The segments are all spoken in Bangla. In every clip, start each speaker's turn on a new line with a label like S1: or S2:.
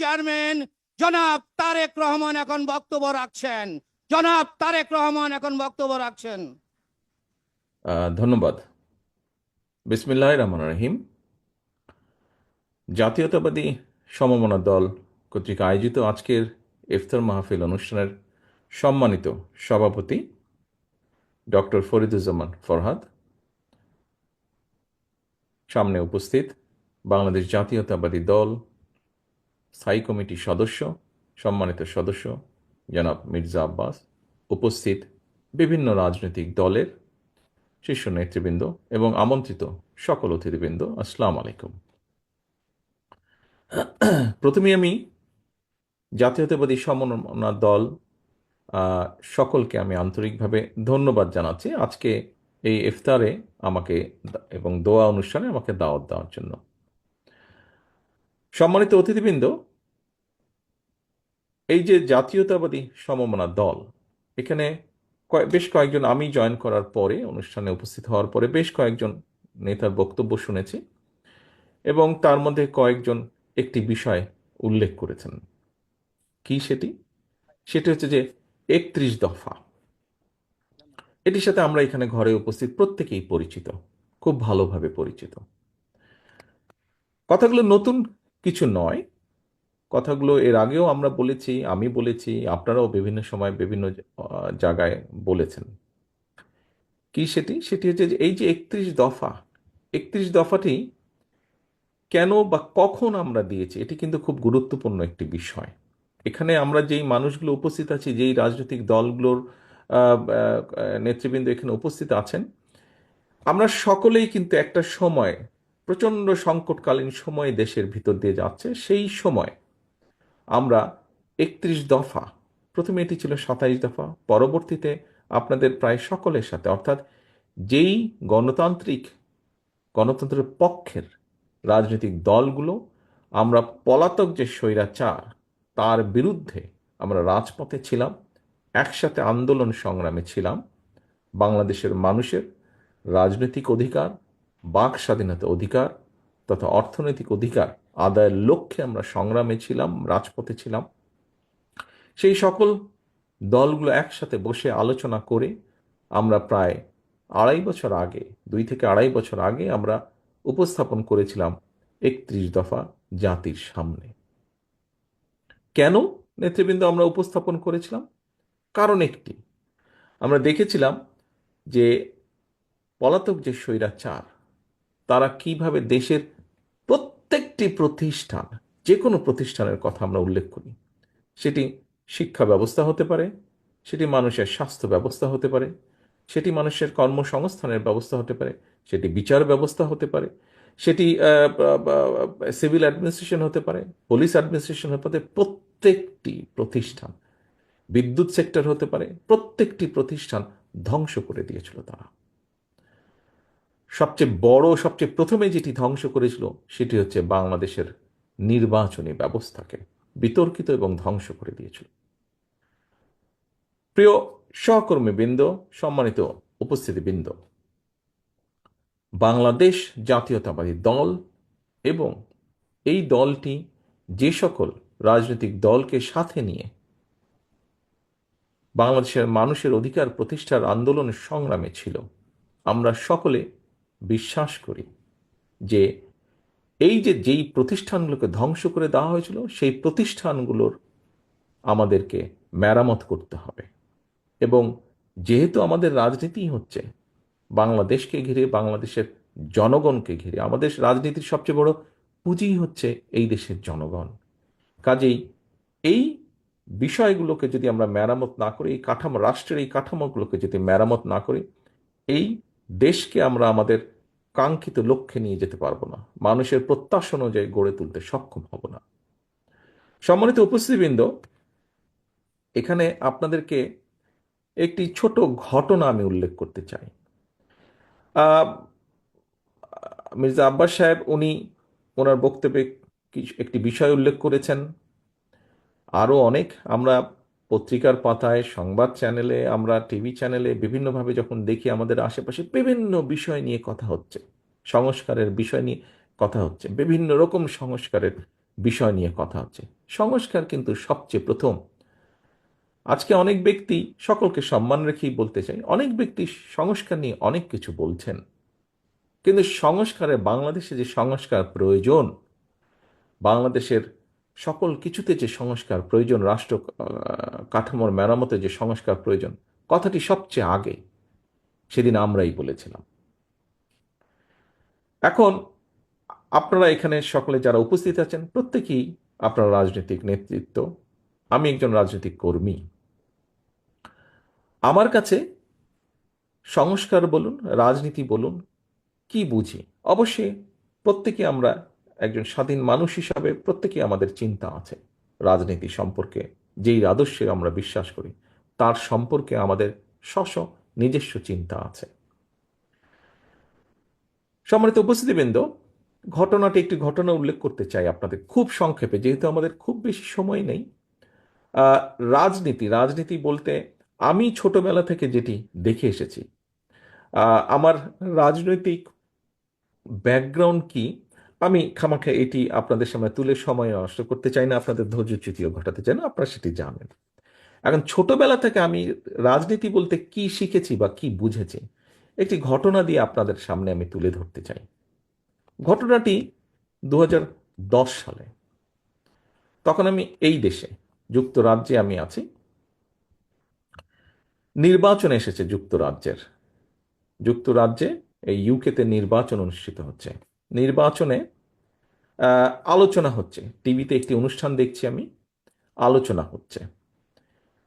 S1: চেয়ারম্যান জনাব তারেক রহমান এখন বক্তব্য রাখছেন। জনাব তারেক রহমান এখন বক্তব্য রাখছেন।
S2: ধন্যবাদ। বিসমিল্লাহ রহমান রহিম। জাতীয়তাবাদী সমমনা দল কর্তৃক আয়োজিত আজকের ইফতার মাহফিল অনুষ্ঠানের সম্মানিত সভাপতি ডক্টর ফরিদুজ্জামান ফরহাদ। সামনে উপস্থিত বাংলাদেশ জাতীয়তাবাদী দল স্থায়ী কমিটির সদস্য, সম্মানিত সদস্য, জনাব মির্জা আব্বাস, উপস্থিত বিভিন্ন রাজনৈতিক দলের শীর্ষ নেতৃবৃন্দ এবং আমন্ত্রিত সকল অতিথিবৃন্দ, আসসালাম আলাইকুম। প্রথমে আমি জাতীয়তাবাদী সমন্বয় দল সকলকে আমি আন্তরিকভাবে ধন্যবাদ জানাচ্ছি আজকে এই ইফতারে আমাকে এবং দোয়া অনুষ্ঠানে আমাকে দাওয়াত দেওয়ার জন্য। সম্মানিত অতিথিবৃন্দ এই যে জাতীয়তাবাদী সমমনা দল, এখানে বেশ কয়েকজন আমি জয়েন করার পরে, অনুষ্ঠানে উপস্থিত হওয়ার পরে বেশ কয়েকজন নেতার বক্তব্য শুনেছি এবং তার মধ্যে কয়েকজন একটি বিষয় উল্লেখ করেছেন। কি সেটি? সেটি হচ্ছে যে একত্রিশ দফা। এটির সাথে আমরা এখানে ঘরে উপস্থিত প্রত্যেকেই পরিচিত, খুব ভালোভাবে পরিচিত। কথাগুলো নতুন কিছু নয় কথাগুলো এর আগেও আমরা বলেছি, আমি বলেছি, আপনারাও বিভিন্ন সময় বিভিন্ন জায়গায় বলেছেন। কি সেটি? সেটি হচ্ছে যে এই যে একত্রিশ দফা, একত্রিশ দফাটি কেন বা কখন আমরা দিয়েছি, এটি কিন্তু খুব গুরুত্বপূর্ণ একটি বিষয়। এখানে আমরা যেই মানুষগুলো উপস্থিত আছি, যেই রাজনৈতিক দলগুলোর নেতৃবৃন্দ এখানে উপস্থিত আছেন, আমরা সকলেই কিন্তু একটা সময়, প্রচণ্ড সংকটকালীন সময় দেশের ভিতর দিয়ে যাচ্ছে, সেই সময় আমরা একত্রিশ দফা, প্রথমে এটি ছিল সাতাইশ দফা, পরবর্তীতে আপনাদের প্রায় সকলের সাথে, অর্থাৎ যেই গণতান্ত্রিক, গণতন্ত্রের পক্ষের রাজনৈতিক দলগুলো, আমরা পলাতক যে স্বৈরাচার, তার বিরুদ্ধে আমরা রাজপথে ছিলাম, একসাথে আন্দোলন সংগ্রামে ছিলাম, বাংলাদেশের মানুষের রাজনৈতিক অধিকার, বাক স্বাধীনতা অধিকার তথা অর্থনৈতিক অধিকার আদায়ের লক্ষ্যে আমরা সংগ্রামে ছিলাম, রাজপথে ছিলাম। সেই সকল দলগুলো একসাথে বসে আলোচনা করে আমরা প্রায় আড়াই বছর আগে, দুই থেকে আড়াই বছর আগে আমরা উপস্থাপন করেছিলাম একত্রিশ দফা জাতির সামনে। কেন নেতৃবৃন্দ আমরা উপস্থাপন করেছিলাম? কারণ একটি, আমরা দেখেছিলাম যে পলাতক যে স্বৈরাচার, তারা কীভাবে দেশের প্রত্যেকটি প্রতিষ্ঠান যে কোনো প্রতিষ্ঠানের কথা আমরা উল্লেখ করি। সেটি শিক্ষা ব্যবস্থা হতে পারে, সেটি মানুষের স্বাস্থ্য ব্যবস্থা হতে পারে, সেটি মানুষের কর্মসংস্থানের ব্যবস্থা হতে পারে, সেটি বিচার ব্যবস্থা হতে পারে, সেটি সিভিল অ্যাডমিনিস্ট্রেশন হতে পারে, পুলিশ অ্যাডমিনিস্ট্রেশন হতে পারে, প্রত্যেকটি প্রতিষ্ঠান, বিদ্যুৎ সেক্টর হতে পারে, প্রত্যেকটি প্রতিষ্ঠান ধ্বংস করে দিয়েছিল তারা। সবচেয়ে বড়, সবচেয়ে প্রথমে যেটি ধ্বংস করেছিল, সেটি হচ্ছে বাংলাদেশের নির্বাচনী ব্যবস্থাকে বিতর্কিত এবং ধ্বংস করে দিয়েছিল। প্রিয় সহকর্মীবৃন্দ, সম্মানিত উপস্থিতিবৃন্দ, বাংলাদেশ জাতীয়তাবাদী দল এবং এই দলটি যে সকল রাজনৈতিক দলকে সাথে নিয়ে বাংলাদেশের মানুষের অধিকার প্রতিষ্ঠার আন্দোলনের সংগ্রামে ছিল, আমরা সকলে বিশ্বাস করি যে এই যে যেই প্রতিষ্ঠানগুলোকে ধ্বংস করে দেওয়া হয়েছিল, সেই প্রতিষ্ঠানগুলোর আমাদেরকে মেরামত করতে হবে। এবং যেহেতু আমাদের রাজনীতি হচ্ছে, বাংলাদেশকে ঘিরে, বাংলাদেশের জনগণকে ঘিরে, আমাদের রাজনীতির সবচেয়ে বড় পুঁজি হচ্ছে এই দেশের জনগণ। কাজেই এই বিষয়গুলোকে যদি আমরা মেরামত না করি, এই কাঠামো, রাষ্ট্রের এই কাঠামোগুলোকে যদি মেরামত না করি, এই দেশকে আমরা আমাদের কাঙ্ক্ষিত লক্ষ্যে নিয়ে যেতে পারব না। মানুষের প্রত্যাশা অনুযায়ী গড়ে তুলতে সক্ষম হব না। সম্মানিত উপস্থিতিবৃন্দ, এখানে আপনাদেরকে একটি ছোট ঘটনা আমি উল্লেখ করতে চাই। মির্জা আব্বাস সাহেব, উনি ওনার বক্তব্যে একটি বিষয় উল্লেখ করেছেন। আরও অনেক আমরা পত্রিকার পাতায়, সংবাদ চ্যানেলে, আমরা টিভি চ্যানেলে বিভিন্নভাবে যখন দেখি, আমাদের আশেপাশে বিভিন্ন বিষয় নিয়ে কথা হচ্ছে। সংস্কারের বিষয় নিয়ে কথা হচ্ছে। বিভিন্ন রকম সংস্কারের বিষয় নিয়ে কথা হচ্ছে। সংস্কার কিন্তু সবচেয়ে প্রথম। আজকে অনেক ব্যক্তি সকলকে সম্মান রেখেই বলতে চাই, অনেক ব্যক্তি সংস্কার নিয়ে অনেক কিছু বলছেন। কিন্তু সংস্কারে বাংলাদেশে যে সংস্কার প্রয়োজন, বাংলাদেশের সকল কিছুতে যে সংস্কার প্রয়োজন, রাষ্ট্র কাঠামোর মেরামতে যে সংস্কার প্রয়োজন, কথাটি সবচেয়ে আগে সেদিন আমরাই বলেছিলাম। এখন আপনারা এখানে সকলে যারা উপস্থিত আছেন, প্রত্যেকেই আপনার রাজনৈতিক নেতৃত্ব, আমি একজন রাজনৈতিক কর্মী। আমার কাছে সংস্কার বলুন, রাজনীতি বলুন, কি বুঝি? অবশ্যই প্রত্যেকে আমরা একজন স্বাধীন মানুষ হিসাবে প্রত্যেকে আমাদের চিন্তা আছে। রাজনীতি সম্পর্কে যেই আদর্শে আমরা বিশ্বাস করি, তার সম্পর্কে আমাদের স্ব নিজস্ব চিন্তা আছে। সম্মানিত উপস্থিতিবৃন্দ, ঘটনাটি একটি ঘটনা উল্লেখ করতে চাই আপনাদের খুব সংক্ষেপে, যেহেতু আমাদের খুব বেশি সময় নেই। রাজনীতি রাজনীতি বলতে আমি ছোটবেলা থেকে যেটি দেখে এসেছি। আমার রাজনৈতিক ব্যাকগ্রাউন্ড কি আমি খামাখা এটি আপনাদের সামনে তুলে সময় নষ্ট করতে চাই না, আপনাদের ধৈর্যচ্যুতিও ঘটাতে চাই না, আপনারা সেটি জানেন। এখন ছোটবেলা থেকে আমি রাজনীতি বলতে কি শিখেছি বা কি বুঝেছি, একটি ঘটনা দিয়ে আপনাদের সামনে আমি তুলে ধরতে চাই। ঘটনাটি দু হাজার দশ সালে। তখন আমি এই দেশে যুক্তরাজ্যে আমি আছি। নির্বাচন এসেছে যুক্তরাজ্যের। যুক্তরাজ্যে এই ইউকেতে নির্বাচন অনুষ্ঠিত হচ্ছে। নির্বাচনে আলোচনা হচ্ছে। টিভিতে একটি অনুষ্ঠান দেখছি আমি, আলোচনা হচ্ছে।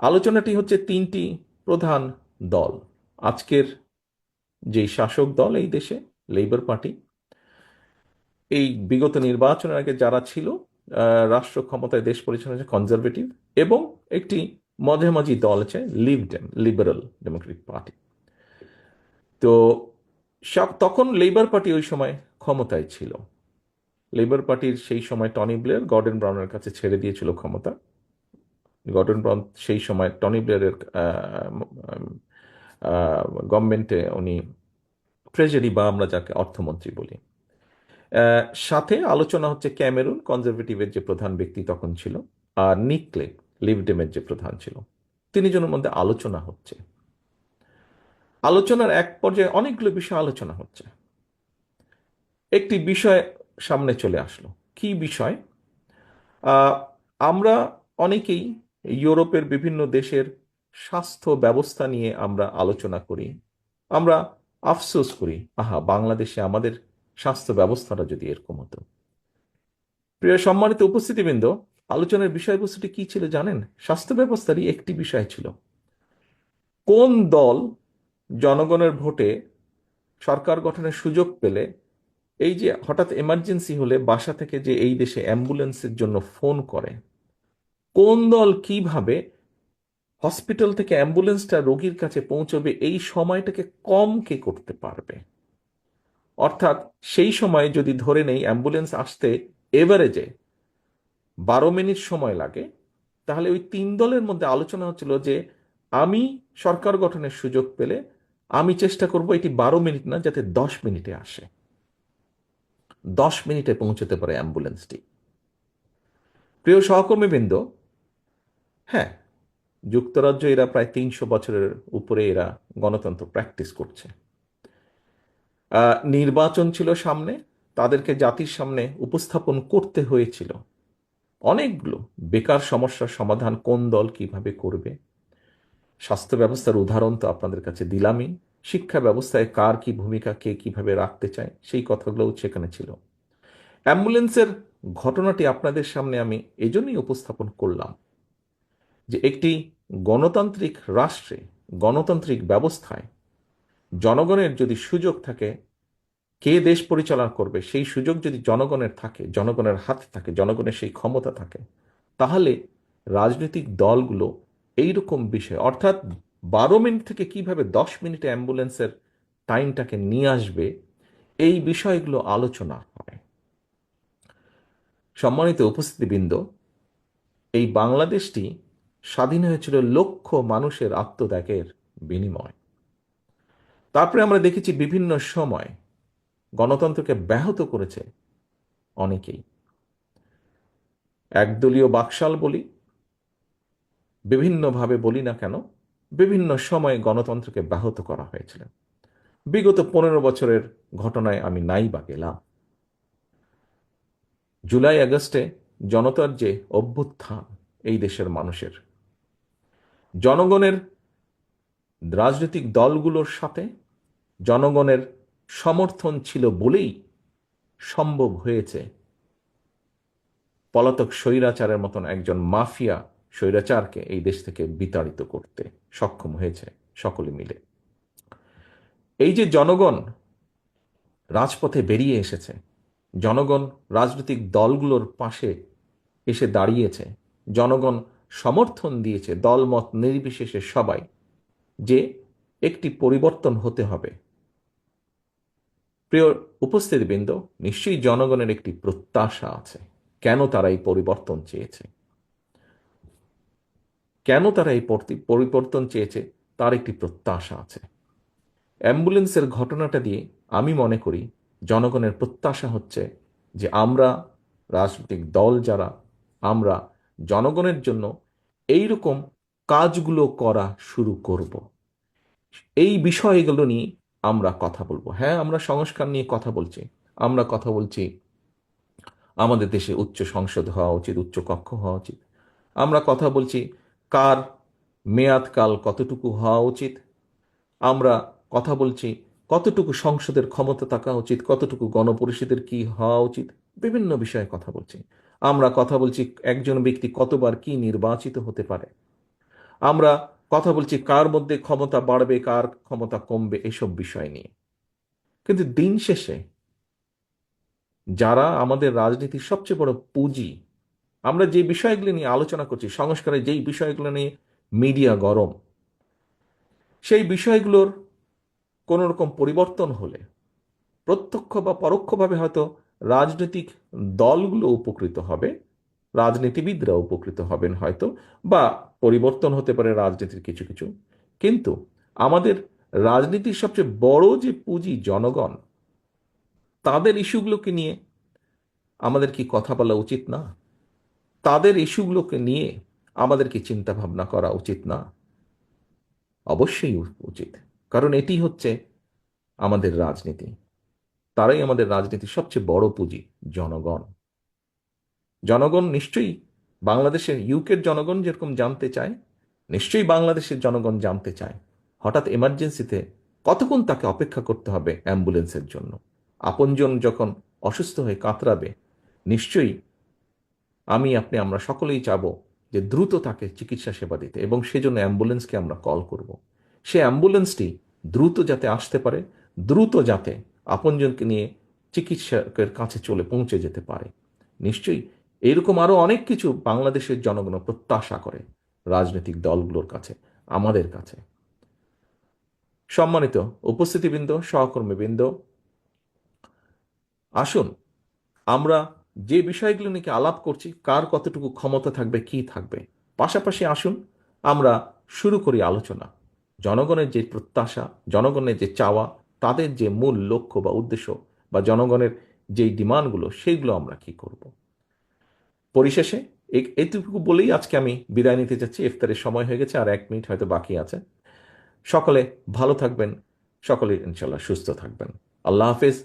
S2: আলোচনাটি হচ্ছে তিনটি প্রধান দল। আজকের যে শাসক দল এই দেশে লেবার পার্টি এই বিগত নির্বাচনের আগে যারা ছিল রাষ্ট্র ক্ষমতায়, দেশ পরিচালনা কনজারভেটিভ এবং একটি মাঝামাঝি দল আছে লিভডেম লিবারেল ডেমোক্রেটিক পার্টি তো সব তখন লেবার পার্টি ওই সময় ক্ষমতায় ছিল। লেবার পার্টির সেই সময় টনি ব্লেয়ার গর্ডন ব্রাউনের কাছে ছেড়ে দিয়েছিল ক্ষমতা। গর্ডন ব্রাউন সেই সময় টনি ব্লেয়ারের গভর্নমেন্টে উনি ট্রেজারি বা আমরা যাকে অর্থমন্ত্রী বলি। সাথে আলোচনা হচ্ছে ক্যামেরুন কনজারভেটিভের যে প্রধান ব্যক্তি তখন ছিল আর নিকলে লিভডেমের যে প্রধান ছিল। তিনি তিনজনের মধ্যে আলোচনা হচ্ছে। আলোচনার এক পর্যায়ে অনেকগুলো বিষয় আলোচনা হচ্ছে। একটি বিষয় সামনে চলে আসলো। কি বিষয়? আমরা অনেকেই ইউরোপের বিভিন্ন দেশের স্বাস্থ্য ব্যবস্থা নিয়ে আমরা আলোচনা করি। আমরা আফসোস করি, আহা, বাংলাদেশে আমাদের স্বাস্থ্য ব্যবস্থাটা যদি এরকম হতো। প্রিয় সম্মানিত উপস্থিতিবৃন্দ, আলোচনার বিষয়বস্তুটি কি ছিল জানেন? স্বাস্থ্য ব্যবস্থারই একটি বিষয় ছিল। কোন দল জনগণের ভোটে সরকার গঠনের সুযোগ পেলে এই যে হঠাৎ এমার্জেন্সি হলে বাসা থেকে যে এই দেশে অ্যাম্বুলেন্সের জন্য ফোন করে, কোন দল কীভাবে হসপিটাল থেকে অ্যাম্বুলেন্সটা রোগীর কাছে পৌঁছবে, এই সময়টাকে কম কে করতে পারবে? অর্থাৎ সেই সময় যদি ধরে নেই অ্যাম্বুলেন্স আসতে এভারেজে বারো মিনিট সময় লাগে, তাহলে ওই তিন দলের মধ্যে আলোচনা হচ্ছিল যে আমি সরকার গঠনের সুযোগ পেলে আমি চেষ্টা করব এটি বারো মিনিট না, যাতে দশ মিনিটে আসে। দশ মিনিটে পৌঁছতে পারে অ্যাম্বুলেন্সটি। প্রিয় সহকর্মীবৃন্দ হ্যাঁ যুক্তরাজ্য এরা প্রায় তিনশো বছরের উপরে এরা গণতন্ত্র প্র্যাকটিস করছে। নির্বাচন ছিল সামনে, তাদেরকে জাতির সামনে উপস্থাপন করতে হয়েছিল। অনেকগুলো বেকার সমস্যার সমাধান কোন দল কীভাবে করবে, স্বাস্থ্য ব্যবস্থার উদাহরণ তো আপনাদের কাছে দিলামই। শিক্ষা ব্যবস্থায় কার কি ভূমিকা, কে কীভাবে রাখতে চায়, সেই কথাগুলোও সেখানে ছিল। অ্যাম্বুলেন্সের ঘটনাটি আপনাদের সামনে আমি এজন্যই উপস্থাপন করলাম যে একটি গণতান্ত্রিক রাষ্ট্রে, গণতান্ত্রিক ব্যবস্থায় জনগণের যদি সুযোগ থাকে, কে দেশ পরিচালনা করবে, সেই সুযোগ যদি জনগণের থাকে, জনগণের হাতে থাকে, জনগণের সেই ক্ষমতা থাকে, তাহলে রাজনৈতিক দলগুলো এইরকম বিষয়, অর্থাৎ বারো মিনিট থেকে কীভাবে দশ মিনিটে অ্যাম্বুলেন্সের টাইমটাকে নিয়ে আসবে, এই বিষয়গুলো আলোচনা হয়। সম্মানিত উপস্থিতিবৃন্দ, এই বাংলাদেশটি স্বাধীন হয়েছিল লক্ষ মানুষের আত্মত্যাগের বিনিময়। তারপরে আমরা দেখেছি বিভিন্ন সময় গণতন্ত্রকে ব্যাহত করেছে অনেকেই। একদলীয় বাকশাল বলি, বিভিন্নভাবে বলি না কেন বিভিন্ন সময়ে গণতন্ত্রকে ব্যাহত করা হয়েছিল। বিগত পনেরো বছরের ঘটনায় আমি নাই বা গেলাম। জুলাই আগস্টে জনতার যে অভ্যুত্থান এই দেশের মানুষের, জনগণের রাজনৈতিক দলগুলোর সাথে জনগণের সমর্থন ছিল বলেই সম্ভব হয়েছে। পলাতক স্বৈরাচারের মতন একজন মাফিয়া স্বৈরাচারকে এই দেশ থেকে বিতাড়িত করতে সক্ষম হয়েছে সকলে মিলে। এই যে জনগণ রাজপথে বেরিয়ে এসেছে, জনগণ রাজনৈতিক দলগুলোর পাশে এসে দাঁড়িয়েছে, জনগণ সমর্থন দিয়েছে, দলমত নির্বিশেষে সবাই, যে একটি পরিবর্তন হতে হবে। প্রিয় উপস্থিতিবৃন্দ, নিশ্চয়ই জনগণের একটি প্রত্যাশা আছে। কেন তারা এই পরিবর্তন চেয়েছে? কেন তারা এই পরিবর্তন চেয়েছে তার একটি প্রত্যাশা আছে। অ্যাম্বুলেন্সের ঘটনাটা দিয়ে আমি মনে করি জনগণের প্রত্যাশা হচ্ছে যে আমরা, রাজনৈতিক দল যারা, আমরা জনগণের জন্য এই রকম কাজগুলো করা শুরু করব। এই বিষয়গুলো নিয়ে আমরা কথা বলব। হ্যাঁ আমরা সংস্কার নিয়ে কথা বলছি। আমরা কথা বলছি, আমাদের দেশে উচ্চ সংসদ হওয়া উচিত, উচ্চ কক্ষ হওয়া উচিত। আমরা কথা বলছি কার মেয়াদকাল কতটুকু হওয়া উচিত? আমরা কথা বলছি, কতটুকু সংসদের ক্ষমতা থাকা উচিত, কতটুকু গণপরিষদের কি হওয়া উচিত? বিভিন্ন বিষয়ে কথা বলছি। আমরা কথা বলছি একজন ব্যক্তি কতবার কি নির্বাচিত হতে পারে? আমরা কথা বলছি কার মধ্যে ক্ষমতা বাড়বে, কার ক্ষমতা কমবে, এসব বিষয় নিয়ে। কিন্তু দিন শেষে যারা আমাদের রাজনীতির সবচেয়ে বড় পুঁজি আমরা যে বিষয়গুলি নিয়ে আলোচনা করছি, সংস্কারের যেই বিষয়গুলো নিয়ে মিডিয়া গরম, সেই বিষয়গুলোর কোনো রকম পরিবর্তন হলে প্রত্যক্ষ বা পরোক্ষভাবে হয়তো রাজনৈতিক দলগুলো উপকৃত হবে রাজনীতিবিদরা উপকৃত হবেন হয়তো, বা পরিবর্তন হতে পারে রাজনীতির কিছু কিছু। কিন্তু আমাদের রাজনীতির সবচেয়ে বড় যে পুঁজি জনগণ, তাদের ইস্যুগুলোকে নিয়ে আমাদের কি কথা বলা উচিত না? তাদের ইস্যুগুলোকে নিয়ে আমাদেরকে চিন্তা ভাবনা করা উচিত না। অবশ্যই উচিত, কারণ এটি হচ্ছে আমাদের রাজনীতি। তারাই আমাদের রাজনীতির সবচেয়ে বড় পুঁজি, জনগণ। জনগণ নিশ্চয়ই বাংলাদেশের ইউকের জনগণ যেরকম জানতে চায়, নিশ্চয়ই বাংলাদেশের জনগণ জানতে চায়। হঠাৎ এমার্জেন্সিতে কতক্ষণ তাকে অপেক্ষা করতে হবে অ্যাম্বুলেন্সের জন্য? আপনজন যখন অসুস্থ হয়ে কাতরাবে, নিশ্চয়ই আমি, আপনি, আমরা সকলেই চাবো যে দ্রুত তাকে চিকিৎসা সেবা দিতে এবং সেজন্য অ্যাম্বুলেন্সকে আমরা কল করব। সে অ্যাম্বুলেন্সটি দ্রুত যাতে আসতে পারে, দ্রুত যাতে আপনজনকে নিয়ে চিকিৎসকের কাছে চলে পৌঁছে যেতে পারে। নিশ্চয়ই এরকম আরও অনেক কিছু বাংলাদেশের জনগণ প্রত্যাশা করে রাজনৈতিক দলগুলোর কাছে, আমাদের কাছে। সম্মানিত উপস্থিতিবৃন্দ, সহকর্মীবৃন্দ, আসুন, আমরা যে বিষয়গুলো নাকি আলাপ করছি, কার কতটুকু ক্ষমতা থাকবে, কি থাকবে? পাশাপাশি আসুন, আমরা শুরু করি আলোচনা। জনগণের যে প্রত্যাশা, জনগণের যে চাওয়া, তাদের যে মূল লক্ষ্য বা উদ্দেশ্য বা জনগণের যেই ডিমান্ডগুলো সেইগুলো আমরা কি করব? পরিশেষে এইটুকু বলেই আজকে আমি বিদায় নিতে চাচ্ছি। ইফতারের সময় হয়ে গেছে, আর এক মিনিট হয়তো বাকি আছে। সকলে ভালো থাকবেন, সকলে ইনশাল্লাহ সুস্থ থাকবেন। আল্লাহ হাফেজ।